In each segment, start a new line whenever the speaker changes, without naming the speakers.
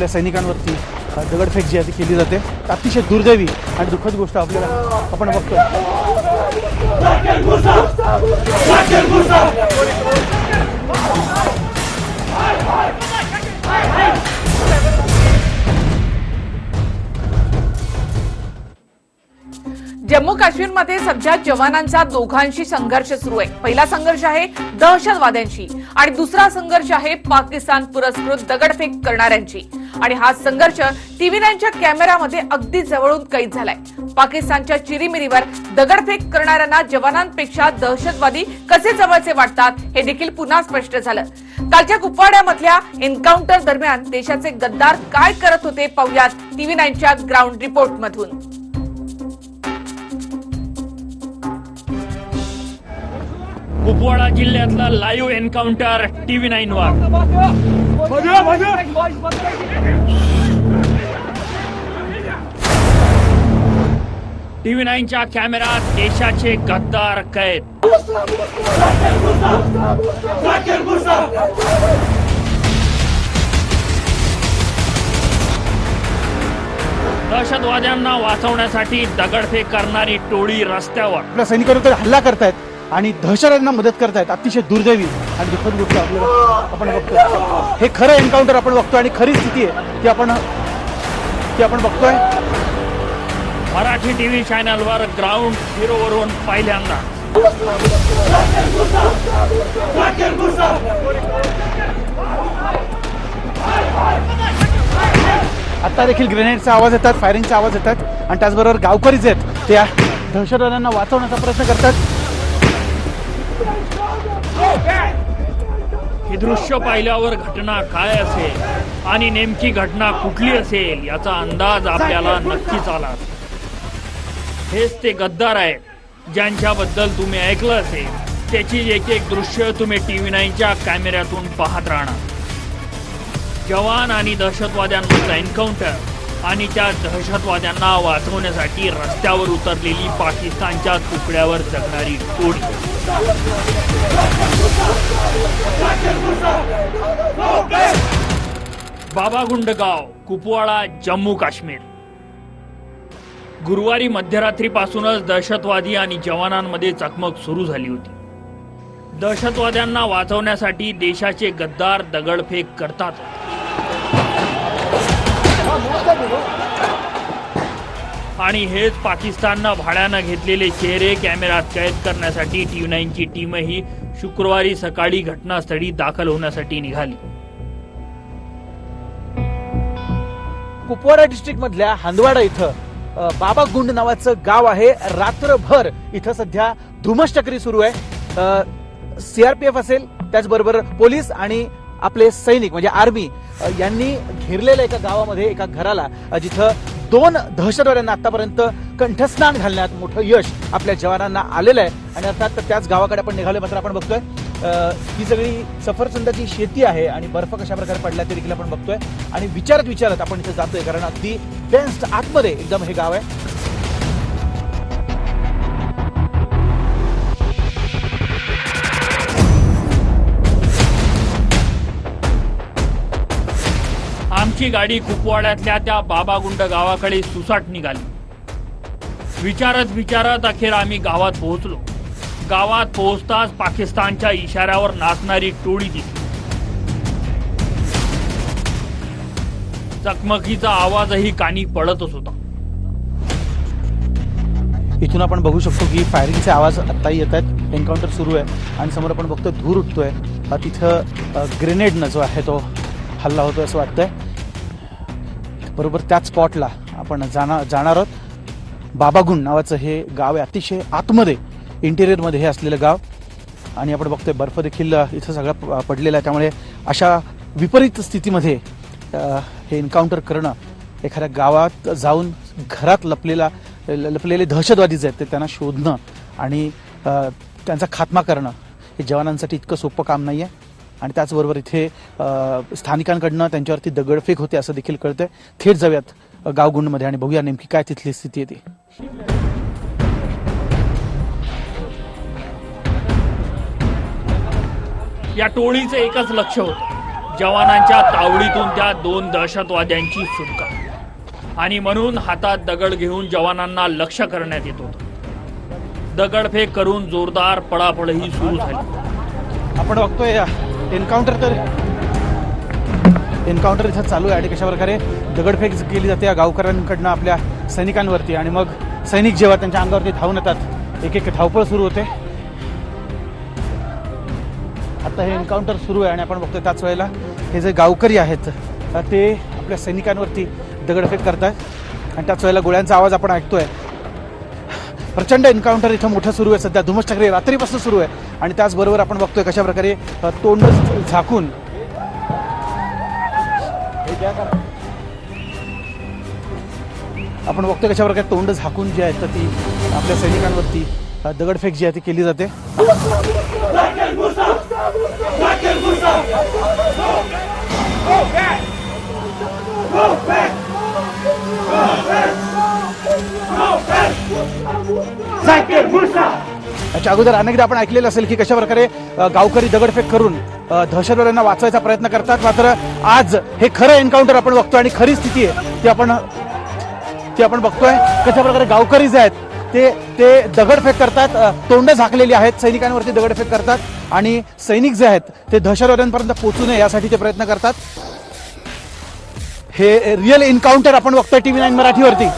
आपल्या सैनिकांवरती दगडफेक जी आहे ती केली जाते. अतिशय दुर्दैवी आणि दुःखद गोष्ट आपल्याला आपण बघतो
जम्मू काश्मीरमध्ये सध्या जवानांचा दोघांशी संघर्ष सुरू आहे. पहिला संघर्ष आहे दहशतवाद्यांशी आणि दुसरा संघर्ष आहे पाकिस्तान पुरस्कृत दगडफेक करणाऱ्यांची आणि हा संघर्ष टीव्ही नाईनच्या कॅमेऱ्यामध्ये अगदी जवळून कैद झालाय. पाकिस्तानच्या चिरीमिरीवर दगडफेक करणाऱ्यांना जवानांपेक्षा दहशतवादी कसे जवळचे वाटतात हे देखील पुन्हा स्पष्ट झालं. कालच्या कुपवाड्यामधल्या एन्काउंटर दरम्यान देशाचे गद्दार काय करत होते पाहुयात टीव्ही नाईनच्या ग्राउंड रिपोर्टमधून.
कुपवाडा जिल्ह्यातला लाईव्ह एन्काउंटर टीव्ही नाईन वर. टीव्ही नाईनच्या कॅमेरात देशाचे गद्दार कैद. दहशतवाद्यांना वाचवण्यासाठी दगडफेक करणारी टोळी रस्त्यावर.
सैनिकांवर हल्ला करतायत. आणि दहशतवाद्यांना मदत करतायत. अतिशय दुर्दैवी. आणि दुःखद गोष्ट आपल्याला आपण बघतोय. हे खरं एन्काउंटर आपण बघतोय आणि खरी स्थिती आहे ती आपण ती आपण बघतोय.
मराठी टीव्ही चॅनलवर ग्राउंड झिरोवरून पहिल्यांदा.
आता देखील ग्रेनेडचा आवाज येतात फायरिंगचा आवाज येतात. आणि त्याचबरोबर गावकरीच आहेत. त्या दहशतवाद्यांना वाचवण्याचा प्रयत्न करतात.
हे दृश्य पाहिल्यावर घटना काय असेल? आणि नेमकी घटना कुठली असेल? याचा अंदाज आपल्याला नक्कीच आला हेच ते गद्दार आहेत ज्यांच्याबद्दल तुम्ही ऐकलं असेल. त्याची एक एक दृश्य तुम्ही टीव्ही नाईनच्या कॅमेऱ्यातून पाहत राहणार. जवान आणि दहशतवाद्यांमधला एन्काउंटर आणि त्या दहशतवाद्यांना वाचवण्यासाठी रस्त्यावर उतरलेली पाकिस्तानच्या तुकड्यावर जगणारी टोळी बाबा गाव कुपवाडा जम्मू काश्मीर. गुरुवारी मध्यरात्रीपासूनच दहशतवादी आणि जवानांमध्ये चकमक सुरू झाली होती. दहशतवाद्यांना वाचवण्यासाठी देशाचे गद्दार दगडफेक करतात. आणि हेच पाकिस्ताननं भाड्यानं घेतलेले चेहरे कॅमेरात कैद करण्यासाठी टी नाईनची टीमही शुक्रवारी सकाळी घटनास्थळी दाखल होण्यासाठी निघाली.
कुपवाडा डिस्ट्रिक्ट मधल्या हंदवाडा इथं बाबा गुंड नावाचं गाव आहे. रात्रभर इथं सध्या धुमश्चक्री सुरू आहे. सीआरपीएफ असेल त्याचबरोबर पोलीस आणि आपले सैनिक म्हणजे आर्मी यांनी घेरलेल्या एका गावामध्ये एका घराला जिथं दोन दहशतवाद्यांना आतापर्यंत कंठस्नान घालण्यात मोठं यश आपल्या जवानांना आलेलं आहे. आणि अर्थात त्याच गावाकडे आपण निघालोय मात्र आपण बघतोय ही सगळी सफरचंदाची शेती आहे आणि बर्फ कशा प्रकारे पडला ते देखील आपण बघतोय. आणि विचारत विचारत आपण इथे जातोय कारण अगदी डेन्स आतमध्ये एकदम हे गाव आहे.
आमची गाडी कुपवाड्यातल्या त्या बाबागुंड गावाकडे सुसाट निघाली. विचारत विचारत अखेर आम्ही गावात पोहोचलो. गावात पोहोचताच पाकिस्तानच्या इशाऱ्यावर नाचणारी टोळी दिसली. चकमकीचा आवाजही कानी पडतच होता.
इथून आपण बघू शकतो की फायरिंगचे आवाज आत्ताही येत आहेत. एन्काउंटर सुरू आहे आणि समोर आपण बघतो धूर उठतोय. तिथं ग्रेनेडनं जो आहे तो हल्ला होतोय असं वाटतंय. बरोबर त्याच स्पॉटला आपण जाणार जाणार आहोत. बाबागुंड नावाचं हे गाव आहे. अतिशय आतमध्ये इंटेरियरमध्ये हे असलेलं गाव. आणि आपण बघतोय बर्फ देखील इथं सगळं प- पडलेला आहे. त्यामुळे अशा विपरीत स्थितीमध्ये हे एन्काउंटर करणं एखाद्या गावात जाऊन घरात लपलेला ल- लपलेले दहशतवादी जे आहेत ते त्यांना शोधणं आणि त्यांचा खात्मा करणं हे जवानांसाठी इतकं सोपं काम नाही आहे आणि त्याचबरोबर इथे अ, स्थानिकांकडनं त्यांच्यावरती दगडफेक होते असं देखील कळतंय. थेट जाऊयात गावगुंडमध्ये आणि बघूया नेमकी काय तिथली स्थिती आहे ती.
या टोळीचं एकच लक्ष होतं. जवानांच्या तावडीतून त्या दोन दहशतवाद्यांची सुटका. आणि म्हणून हातात दगड घेऊन जवानांना लक्ष करण्यात येत होतं. दगडफेक करून जोरदार पळापळही सुरू झाली.
आपण बघतोय एन्काउंटर तर एन्काउंटर इथं चालू आहे आणि कशा प्रकारे दगडफेक केली जाते या गावकऱ्यांकडनं आपल्या सैनिकांवरती. आणि मग सैनिक जेव्हा त्यांच्या अंगावरती धावून येतात एक एक धावपळ सुरू होते. आता हे एन्काउंटर सुरू आहे आणि आपण बघतोय त्याच वेळेला हे जे गावकरी आहेत ते आपल्या सैनिकांवरती दगडफेक करतात आणि त्याच वेळेला गोळ्यांचा आवाज आपण ऐकतोय. प्रचंड एन्काउंटर इथं मोठं सुरू आहे सध्या. धुमश्चक्री रात्रीपासून सुरू आहे. आणि त्याचबरोबर आपण बघतोय कशा प्रकारे तोंड झाकून आपण बघतोय कशा प्रकारे तोंड झाकून जी आहेत तर ती आपल्या सैनिकांवरती दगडफेक जी आहे ती केली जाते. याच्या अगोदर अनेकदा आपण ऐकलेलं असेल की कशा प्रकारे गावकरी दगडफेक करून दहशतवाद्यांना वाचवायचा प्रयत्न करतात. मात्र आज हे खरं एन्काउंटर आपण बघतोय आणि खरी स्थिती आहे ती आपण ती आपण बघतोय. कशा प्रकारे गावकरी जे आहेत ते ते दगडफेक करतात. तोंड झाकलेली आहेत सैनिकांवरती दगडफेक करतात. आणि सैनिक जे आहेत ते दहशतवाद्यांपर्यंत पोहोचू नये यासाठी ते प्रयत्न करतात. हे रिअल एन्काउंटर आपण बघतोय टीव्ही नाईन मराठीवरती.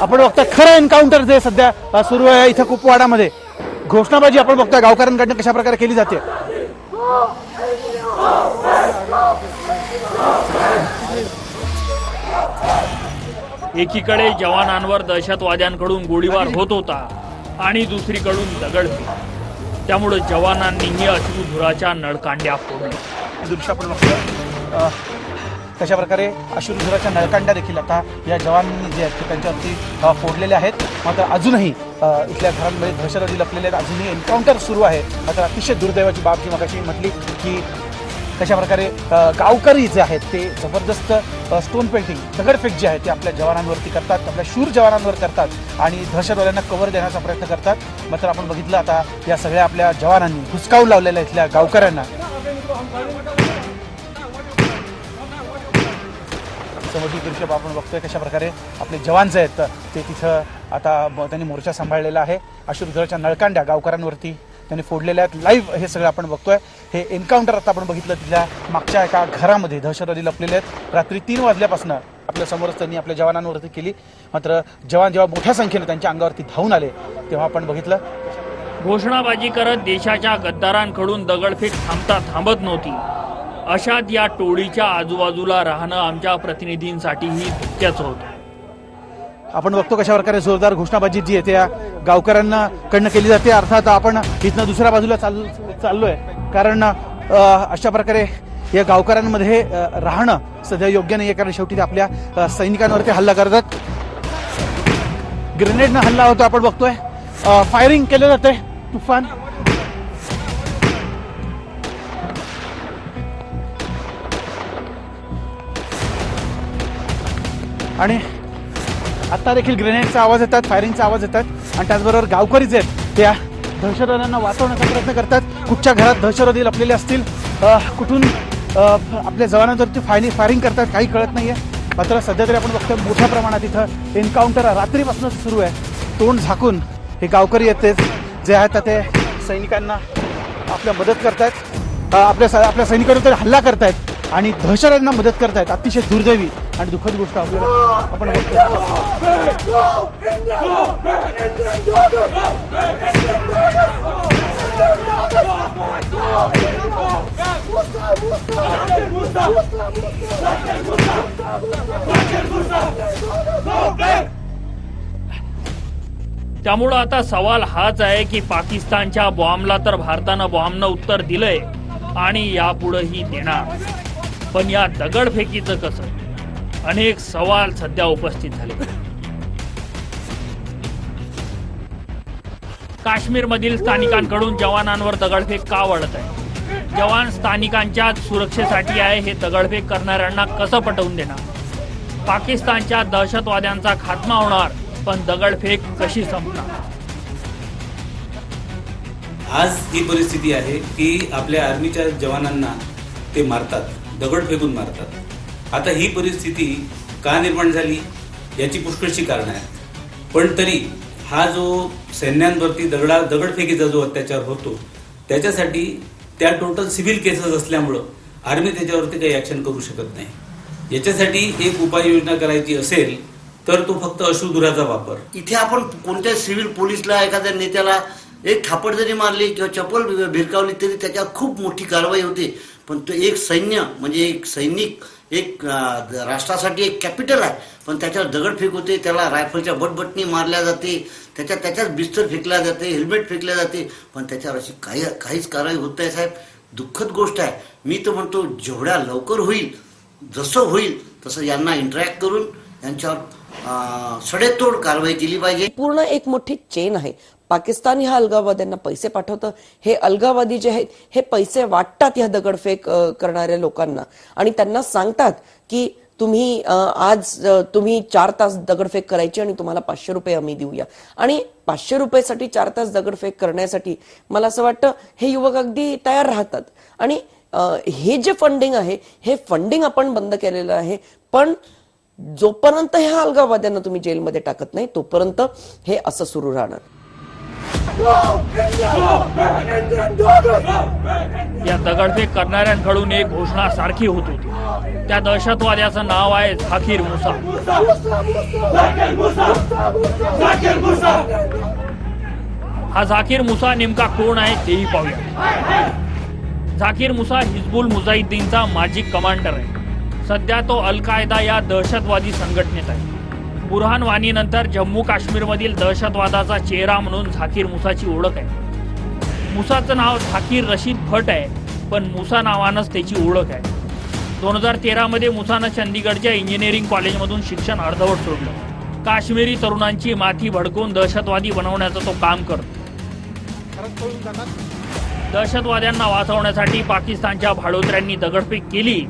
आपण बघतोय खरं एन्काउंटर जे सध्या सुरू आहे इथं कुपवाडामध्ये. घोषणाबाजी आपण बघतोय गावकऱ्यांकडनं कशा प्रकारे केली जाते?
एकीकडे जवानांवर दहशतवाद्यांकडून गोळीबार होत होता आणि दुसरीकडून दगडफेक त्यामुळे जवानांनीही अश्रुधुराच्या नळकांड्या फोडल्या.
दृश्य आपण बघतोय. अ, कशा प्रकारे अश्रुधुराच्या नळकांड्या देखील आता या जवानांनी जे आहेत ते त्यांच्यावरती फोडलेल्या फोडलेले आहेत. मात्र अजूनही इथल्या घरांमध्ये दहशतवादी लपलेले आहेत. अजूनही एन्काउंटर सुरू आहे. मात्र अतिशय दुर्दैवाची बाब जी मगाशी म्हटली की कशा प्रकारे गावकरी जे आहेत ते जबरदस्त स्टोन पेंटिंग दगडफेक जे आहे ते आपल्या जवानांवरती करतात आपल्या शूर जवानांवर करतात आणि दहशतवाद्यांना कवर देण्याचा प्रयत्न करतात. मात्र आपण बघितलं आता या सगळ्या आपल्या जवानांनी हुसकावून लावलेल्या इथल्या गावकऱ्यांना. समोरची दृश्य आपण बघतोय कशा प्रकारे आपले जवान जे आहेत ते तिथं आता त्यांनी मोर्चा सांभाळलेला आहे. अश्रुधराच्या नळकांड्या गावकऱ्यांवरती त्यांनी फोडलेल्या आहेत. लाईव्ह हे सगळं आपण बघतोय. हे एन्काउंटर आता आपण बघितलं तिथल्या मागच्या एका घरामध्ये दहशतवादी लपलेले आहेत. रात्री तीन वाजल्यापासून आपल्या समोरच त्यांनी आपल्या जवानांवरती केली. मात्र जवान जेव्हा मोठ्या संख्येने त्यांच्या अंगावरती धावून आले तेव्हा आपण बघितलं.
घोषणाबाजी करत देशाच्या गद्दारांकडून दगडफेक थांबता थांबत नव्हती. अशात या टोळीच्या आजूबाजूला राहणं आमच्या प्रतिनिधींसाठीही धोक्याचं होतं.
आपण बघतो कशा प्रकारे जोरदार घोषणाबाजी जी आहे त्या गावकऱ्यांना कडनं केली जाते. अर्थात आपण इथनं दुसऱ्या बाजूला चाल चाललोय. कारण अशा प्रकारे या गावकऱ्यांमध्ये राहणं सध्या योग्य नाही आहे कारण शेवटी ते आपल्या सैनिकांवरती हल्ला करतात. ग्रेनेडनं हल्ला होतो आपण बघतोय. फायरिंग केलं जाते तुफान. आणि आत्ता देखील ग्रेनेडचा आवाज येतात फायरिंगचा आवाज येतात आणि त्याचबरोबर गावकरी जे आहेत त्या दहशतवाद्यांना वाचवण्याचा प्रयत्न करतात. कुठच्या घरात दहशतवादी लपलेले असतील? कुठून आपल्या जवानांवरती फायरिंग फायरिंग करतात काही कळत नाही आहे मात्र सध्या तरी आपण बघतोय मोठ्या प्रमाणात इथं एन्काउंटर रात्रीपासूनच सुरू आहे. तोंड झाकून हे गावकरी येतेच जे आहेत ते सैनिकांना आपल्या मदत करतायत. आपल्या स- आपल्या सैनिकांवर हल्ला करतायत आणि दहशतवाद्यांना मदत करतायत. अतिशय दुर्दैवी. आणि दुःखद गोष्ट आपल्याला आपण
त्यामुळं आता सवाल हाच आहे की पाकिस्तानच्या बॉम्बला तर भारतानं बॉम्बनं उत्तर दिलंय आणि यापुढेही देणार. पण या दगडफेकीचं कसं? अनेक सवाल सध्या उपस्थित झाले. काश्मीरमधील स्थानिकांकडून जवानांवर दगडफेक का वाढत आहे? जवान स्थानिकांच्या सुरक्षेसाठी आहे हे दगडफेक करणाऱ्यांना कसं पटवून देणार? पाकिस्तानच्या दहशतवाद्यांचा खात्मा होणार पण दगडफेक कशी संपणार?
आज ही परिस्थिती आहे की आपल्या आर्मीच्या जवानांना ते मारतात दगड फेकून मारतात. आता ही परिस्थिती का निर्माण झाली याची पुष्कळशी कारणं आहेत. पण तरी हा जो सैन्यांवरती दगडा दगडफेकीचा जो अत्याचार होतो त्याच्यासाठी त्या टोटल सिव्हिल केसेस असल्यामुळं आर्मी त्याच्यावरती काही ॲक्शन करू शकत नाही. याच्यासाठी एक उपाययोजना करायची असेल तर तो फक्त अशुधुराचा वापर.
इथे आपण कोणत्या सिव्हिल पोलीसला एखाद्या नेत्याला एक थापड जरी मारली किंवा चप्पल भिरकावली तरी त्याच्यावर खूप मोठी कारवाई होते. पण तो एक सैन्य म्हणजे एक सैनिक एक राष्ट्रासाठी एक कॅपिटल आहे. पण त्याच्यावर दगडफेक होते त्याला रायफलच्या बटबटणी मारल्या जाते त्याच्यात त्याच्यात बिस्तर फेकल्या जाते हेल्मेट फेकल्या जाते. पण त्याच्यावर अशी काही काहीच कारवाई होत नाही साहेब. दुःखद गोष्ट आहे. मी तर म्हणतो जेवढ्या लवकर होईल जसं होईल तसं यांना इंटरॅक्ट करून यांच्यावर सडेतोड कारवाई केली पाहिजे.
पूर्ण एक मोठी चेन आहे. पाकिस्तान ह्या अलगाववाद्यांना पैसे पाठवतं. हे अलगाववादी जे आहेत हे पैसे वाटतात ह्या दगडफेक करणाऱ्या लोकांना. आणि त्यांना सांगतात की तुम्ही आज तुम्ही चार तास दगडफेक करायची आणि तुम्हाला पाचशे रुपये आम्ही देऊया. आणि पाचशे रुपयेसाठी चार तास दगडफेक करण्यासाठी मला असं वाटतं हे युवक अगदी तयार राहतात. आणि हे जे फंडिंग आहे हे फंडिंग आपण बंद केलेलं आहे. पण जोपर्यंत ह्या अलगाववाद्यांना तुम्ही जेलमध्ये टाकत नाही तोपर्यंत हे असं सुरू राहणार.
या दगडफेक करणाऱ्यांकडून एक घोषणा सारखी होत होती. त्या दहशतवाद्याचं नाव आहे झाकीर मुसा. हा झाकीर मुसा नेमका कोण आहे तेही पाहूया. झाकीर मुसा हिजबुल मुजाहिद्दीनचा माजी कमांडर आहे. सध्या तो अल कायदा या दहशतवादी संघटनेत आहे. बुरहान वाणीनंतर जम्मू काश्मीरमधील दहशतवादाचा चेहरा म्हणून झाकीर मुसाची ओळख आहे. मुसाचं नाव झाकीर रशीद भट आहे पण मुसा नावानंच त्याची ओळख आहे. दोन हजार तेरामध्ये मुसानं चंदीगडच्या इंजिनिअरिंग कॉलेजमधून शिक्षण अर्धवट सोडलं. काश्मीरी तरुणांची माथी भडकून दहशतवादी बनवण्याचं तो काम करतो. दहशतवाद्यांना वाचवण्यासाठी पाकिस्तानच्या भाडोत्र्यांनी दगडफेक केली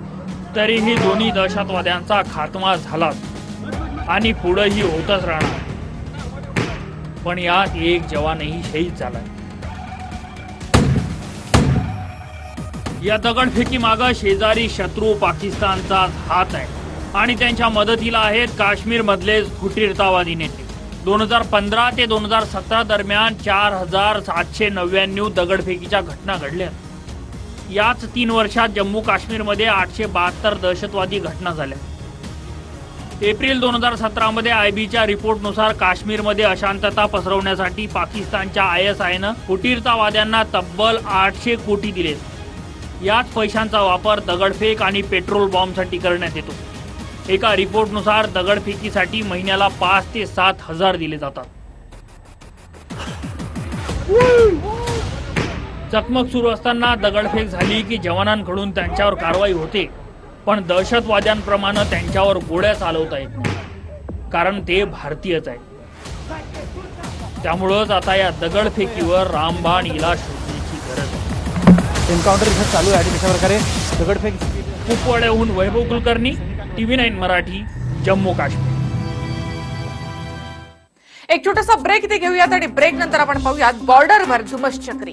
तरीही दोन्ही दहशतवाद्यांचा खात्मा झालाच आणि पुढंही होतच राहणार. पण यात एक जवानही शहीद झालाय. या दगडफेकी माग शेजारी शत्रू पाकिस्तानचा हात आहे आणि त्यांच्या मदतीला आहेत काश्मीर मधले फुटीरतावादी नेते दोन हजार पंधरा ते दोन हजार सतरा दरम्यान चार हजार सातशे नव्याण्णव दगडफेकीच्या घटना घडल्या. याच तीन वर्षात जम्मू काश्मीरमध्ये आठशे बहात्तर दहशतवादी घटना झाल्या. एप्रिल दोन हजार सतरामध्ये आयबीच्या रिपोर्टनुसार काश्मीरमध्ये अशांतता पसरवण्यासाठी पाकिस्तानच्या आय एस आयनं फुटीरतावाद्यांना तब्बल आठशे कोटी दिले. याच पैशांचा वापर दगडफेक आणि पेट्रोल बॉम्बसाठी करण्यात येतो. एका रिपोर्टनुसार दगडफेकीसाठी महिन्याला पाच ते सात हजार दिले जातात. चकमक सुरू असताना दगडफेक झाली की जवानांकडून त्यांच्यावर कारवाई होते. पण दहशतवाद्यांप्रमाणे त्यांच्यावर गोळ्या चालवता येत नाही. कारण ते भारतीयच आहेत. त्यामुळंच आता या दगडफेकीवर रामबाण इलाज शोधण्याची गरज आहे.
एन्काउंटर इथं चालू आहे आणि कशा प्रकारे दगडफेक
कुपवाड्याहून वैभव कुलकर्णी टीव्ही नाईन मराठी जम्मू काश्मीर.
एक छोटासा ब्रेक इथे घेऊयात आणि ब्रेक नंतर आपण पाहूयात बॉर्डरवर धुमस चक्री.